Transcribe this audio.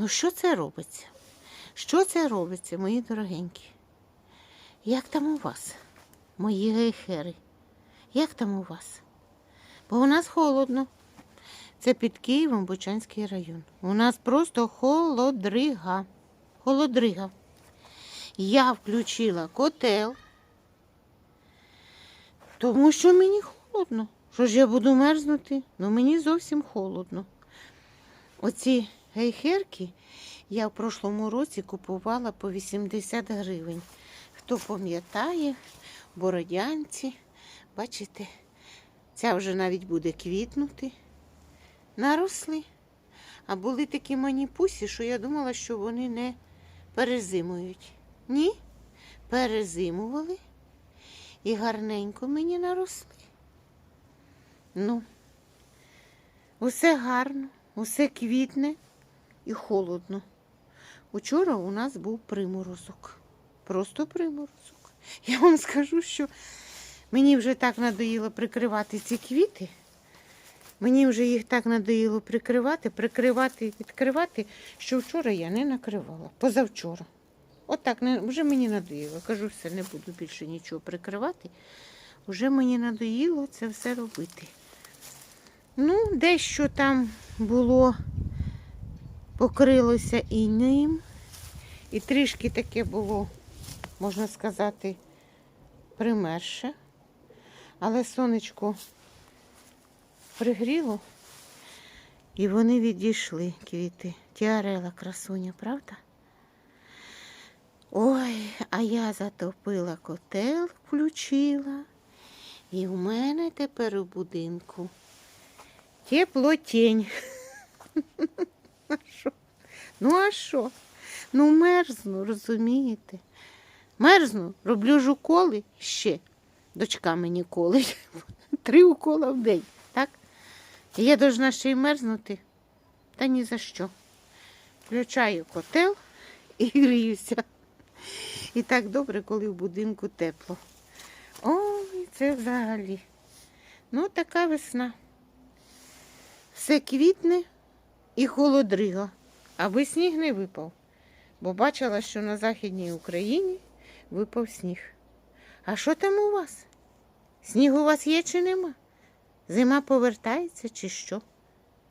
Ну, що це робиться? Що це робиться, мої дорогенькі? Як там у вас, мої гейхери? Як там у вас? Бо у нас холодно. Це під Києвом Бучанський район. У нас просто холодрига. Холодрига. Я включила котел, тому що мені холодно. Що ж я буду мерзнути? Ну мені зовсім холодно. Оці гейхерки я в прошлому році купувала по 80 гривень. Хто пам'ятає, Бородянці, бачите, ця вже навіть буде квітнути. Наросли. А були такі маніпусі, що я думала, що вони не перезимують. Ні, перезимували і гарненько мені наросли. Ну, усе гарно, усе квітне і холодно. Учора у нас був приморозок. Просто приморозок. Я вам скажу, що мені вже так надоїло прикривати ці квіти. Мені вже їх так надоїло прикривати, прикривати відкривати, що вчора я не накривала. Позавчора. Отак не, вже мені надоїло. Кажу, все, не буду більше нічого прикривати. Вже мені надоїло це все робити. Ну, дещо там було, покрилося і ним. І трішки таке було, можна сказати, примерше. Але сонечко пригріло, і вони відійшли, квіти. Тіарела красуня, правда? Ой, а я затопила котел, включила. І в мене тепер у будинку теплотінь. Що? Ну, а що? Ну, мерзну, розумієте? Мерзну, роблю ж уколи ще. Дочка мені колить. Три укола в день, так? І я должна ще й мерзнути. Та ні за що. Включаю котел і гріюся. І так добре, коли в будинку тепло. Ой, це взагалі. Ну, така весна. Все квітне і холодрига, аби сніг не випав. Бо бачила, що на Західній Україні випав сніг. А що там у вас? Сніг у вас є чи нема? Зима повертається чи що?